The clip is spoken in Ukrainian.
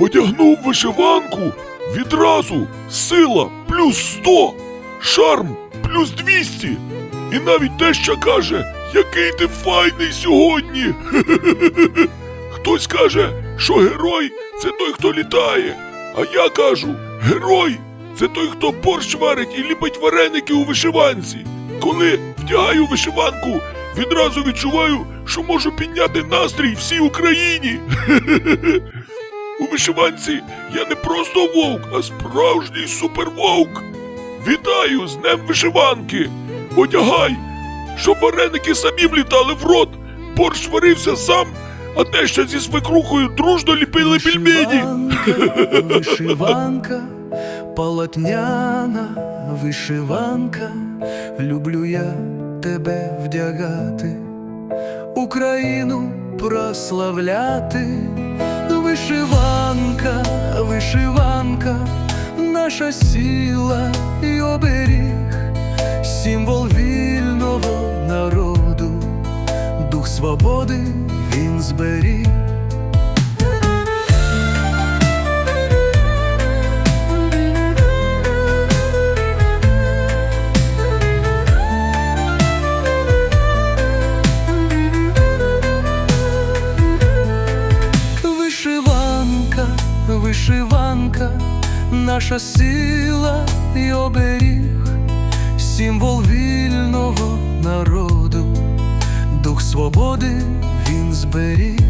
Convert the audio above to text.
Одягнув вишиванку відразу сила плюс 100, шарм плюс 200. І навіть теща каже, який ти файний сьогодні. Хтось каже, що герой це той, хто літає. А я кажу, герой це той, хто борщ варить і ліпить вареники у вишиванці. Коли вдягаю вишиванку, відразу відчуваю, що можу підняти настрій всій Україні. Вишиванці я не просто вовк, а справжній супервовк. Вітаю з Днем вишиванки! Одягай, щоб вареники самі влітали в рот, борщ варився сам, а теща зі свекрухою дружно ліпили пельмені. Вишиванка, полотняна вишиванка, люблю я тебе вдягати, Україну прославляти, вишиванка, вишиванка, наша сила і оберіг, символ вільного народу, дух свободи він зберіг. Вишиванка, наша сила і оберіг, символ вільного народу, дух свободи він зберіг.